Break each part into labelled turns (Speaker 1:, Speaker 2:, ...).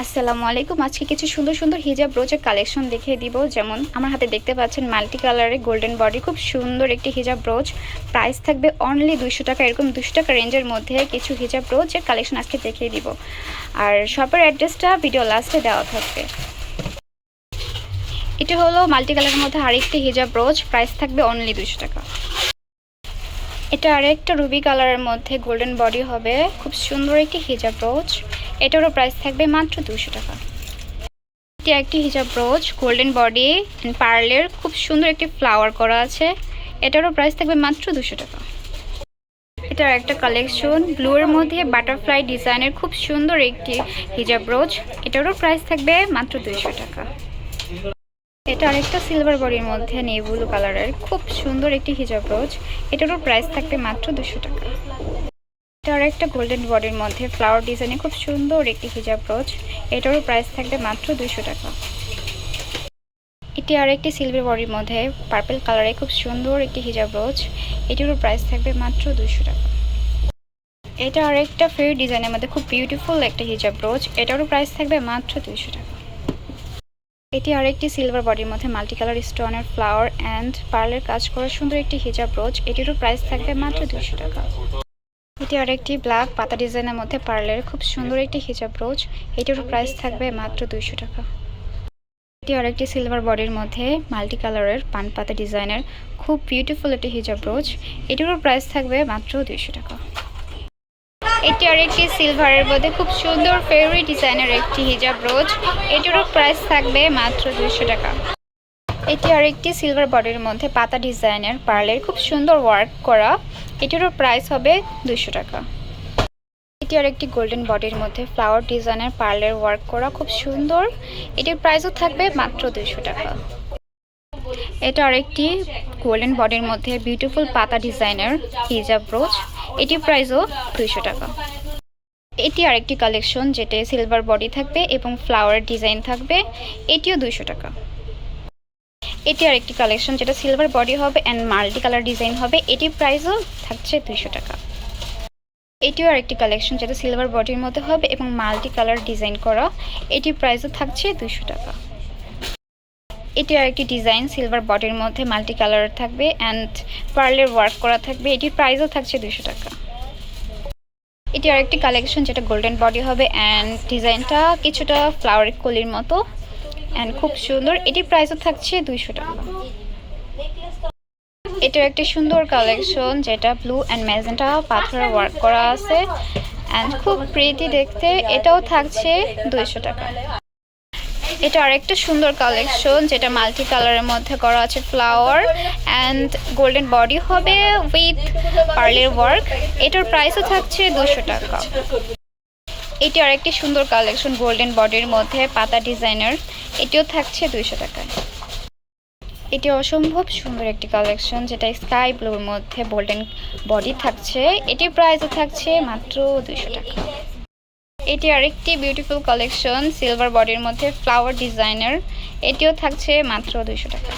Speaker 1: আসসালামু আলাইকুম। আজকে কিছু সুন্দর সুন্দর হিজাব ব্রোচের কালেকশন দেখিয়ে দিব। যেমন আমার হাতে দেখতে পাচ্ছেন মাল্টি কালারের গোল্ডেন বডি খুব সুন্দর একটি হিজাব ব্রোচ প্রাইস থাকবে অনলি দুশো টাকা, এরকম দুশো টাকা রেঞ্জের মধ্যে কিছু হিজাব ব্রোচের কালেকশন আজকে দেখিয়ে দিব। আর শপের অ্যাড্রেসটা ভিডিও লাস্টে দেওয়া থাকবে। এটা হলো মাল্টি কালারের মধ্যে আরেকটি হিজাব ব্রোচ প্রাইস থাকবে অনলি দুশো টাকা। এটা আরেকটা রুবি কালারের মধ্যে গোল্ডেন বডি হবে। খুব সুন্দর একটি হিজাব ব্রোচ এটারও প্রাইস থাকবে মাত্র দুশো টাকা। এটি একটি হিজাব ব্রোচ গোল্ডেন বডি অ্যান্ড পার্লের খুব সুন্দর একটি ফ্লাওয়ার করা আছে। এটারও প্রাইস থাকবে মাত্র দুশো টাকা। এটার একটা কালেকশন ব্লু এর মধ্যে বাটারফ্লাই ডিজাইনের খুব সুন্দর একটি হিজাব ব্রোচ এটারও প্রাইস থাকবে মাত্র দুশো টাকা। এটা আরেকটা সিলভার বডির মধ্যে নেই ব্লু কালারের খুব সুন্দর একটি হিজাব ব্রোচ এটারও প্রাইস থাকবে মাত্র দুশো টাকা। এটা আরেকটা গোল্ডেন বডির মধ্যে ফ্লাওয়ার ডিজাইনে খুব সুন্দর একটি হিজাব ব্রোচ এটারও প্রাইস থাকবে মাত্র দুশো টাকা। এটি আর একটি সিলভার বডির মধ্যে পার্পেল কালারে খুব সুন্দর একটি হিজাব ব্রোচ এটিরও প্রাইস থাকবে মাত্র দুশো টাকা। এটা আরেকটা ফেয়ার ডিজাইনের মধ্যে খুব বিউটিফুল একটা হিজাব ব্রোচ এটারও প্রাইস থাকবে মাত্র দুশো টাকা। এটি আরেকটি সিলভার বডির মধ্যে মাল্টি কালার স্টোনের ফ্লাওয়ার অ্যান্ড পার্লের কাজ করা সুন্দর একটি হিজাব ব্রোচ এটিরও প্রাইস থাকবে মাত্র দুশো টাকা। এটি আরেকটি ব্ল্যাক পাতা ডিজাইনের মধ্যে পার্লের খুব সুন্দর একটি হিজাব ব্রোচ এটিরও প্রাইস থাকবে মাত্র দুইশো টাকা। এটি আরেকটি সিলভার বডির মধ্যে মাল্টি কালারের পান পাতা ডিজাইনের খুব বিউটিফুল একটি হিজাব ব্রোচ এটিরও প্রাইস থাকবে মাত্র দুইশো টাকা। এটি আরেকটি সিলভারের মধ্যে খুব সুন্দর ফেরি ডিজাইনের একটি হিজাব রোজ। এটিরও প্রাইস থাকবে মাত্র দুইশো টাকা। এটি আরেকটি সিলভার বডির মধ্যে পাতা ডিজাইনের পার্লের খুব সুন্দর ওয়ার্ক করা। এটিরও প্রাইস হবে দুশো টাকা। এটি আরেকটি গোল্ডেন বডির মধ্যে ফ্লাওয়ার ডিজাইনের পার্লের ওয়ার্ক করা খুব সুন্দর। এটির প্রাইসও থাকবে মাত্র দুশো টাকা। এটা আরেকটি গোল্ডেন বডির মধ্যে বিউটিফুল পাতা ডিজাইনের হিজাব ব্রোচ এটির প্রাইসও দুইশো টাকা। এটি আরেকটি কালেকশন যেটা সিলভার বডি থাকবে এবং ফ্লাওয়ার ডিজাইন থাকবে। এটিও দুইশো টাকা। এটি আর একটি কালেকশন যেটা সিলভার বডি হবে অ্যান্ড মাল্টি কালার ডিজাইন হবে। এটির প্রাইসও থাকছে দুইশো টাকা। এটিও আরেকটি কালেকশন যেটা সিলভার বডির মধ্যে হবে এবং মাল্টি কালার ডিজাইন করা। এটির প্রাইসও থাকছে দুইশো টাকা। এটি আরেকটি ডিজাইন সিলভার বডির মধ্যে মাল্টি কালার থাকবে অ্যান্ড পার্লের ওয়ার্ক করা থাকবে। এটির প্রাইসও থাকছে দুশো টাকা। এটি আরেকটি কালেকশন যেটা গোল্ডেন বডি হবে অ্যান্ড ডিজাইনটা কিছুটা ফ্লাওয়ার কলির মতো। অ্যান্ড খুব সুন্দর। এটির প্রাইসও থাকছে দুইশো টাকা। এটার একটি সুন্দর কালেকশন যেটা ব্লু অ্যান্ড ম্যাজেন্টা পাথরের ওয়ার্ক করা আছে। অ্যান্ড খুব প্রিটি দেখতে। এটাও থাকছে দুইশো টাকা। এটা আরেকটা সুন্দর কালেকশন যেটা মাল্টি কালারের মধ্যে করা আছে ফ্লাওয়ার অ্যান্ড গোল্ডেন বডি হবে উইথ পার্লের ওয়ার্ক এটার প্রাইসও থাকছে দুশো টাকা। এটি আরেকটি সুন্দর কালেকশন গোল্ডেন বডির মধ্যে, পাতা ডিজাইনার এটিও থাকছে দুইশো টাকায়। এটি অসম্ভব সুন্দর একটি কালেকশন যেটা স্কাই ব্লুর মধ্যে গোল্ডেন বডি থাকছে। এটির প্রাইসও থাকছে মাত্র দুইশো টাকা। এটি আরেকটি বিউটিফুল কালেকশন সিলভার বডির মধ্যে ফ্লাওয়ার ডিজাইনার এটিও থাকছে মাত্র দুইশো টাকা।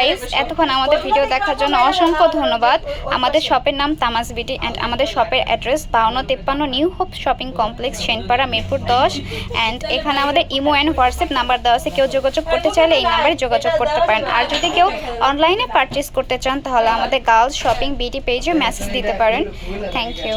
Speaker 1: গাইস এতক্ষণ আমাদের ভিডিও দেখার জন্য অসংখ্য ধন্যবাদ। আমাদের শপের নাম তামাজ বিটি অ্যান্ড আমাদের শপের অ্যাড্রেস বাউন্ন তেপ্পান্ন new hope shopping complex Senpara Mirpur দশ। অ্যান্ড এখানে আমাদের ইমো অ্যান্ড হোয়াটসঅ্যাপ নাম্বার দেওয়া আছে। কেউ যোগাযোগ করতে চাইলে এই নাম্বারে যোগাযোগ করতে পারেন। আর যদি কেউ অনলাইনে পারচেস করতে চান, তাহলে আমাদের গার্লস শপিং বিটি পেজে মেসেজ দিতে পারেন। Thank you